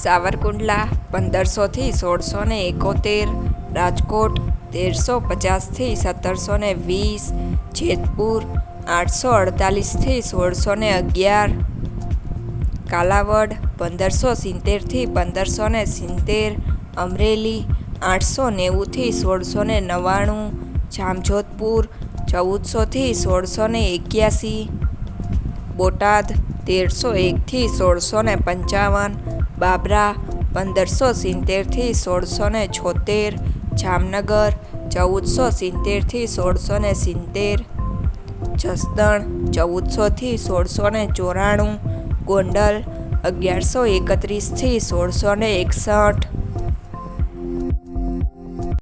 સાવરકુંડલા પંદરસોથી સોળસો ને એકોતેર, રાજકોટ તેરસો પચાસથી સત્તરસો ને વીસ, જેતપુર આઠસો અડતાલીસથી સોળસો ને અગિયાર, કાલાવડ પંદરસો સિત્તેરથી પંદરસો ને સિત્તેર, અમરેલી આઠસો નેવુંથી સોળસો ને નવ્વાણું, જામજોધપુર ચૌદસોથી સોળસો ને એક્યાસી, બોટાદ તેરસો એકથી સોળસો ને પંચાવન, બાબરા પંદરસો સિત્તેરથી સોળસો ને છોતેર જામનગર ચૌદસો સિત્તેરથી સોળસો ને સિત્તેર, જસદણ ચૌદસોથી સોળસો ને ચોરાણું, ગોંડલ અગિયારસો એકત્રીસથી સોળસો ને એકસઠ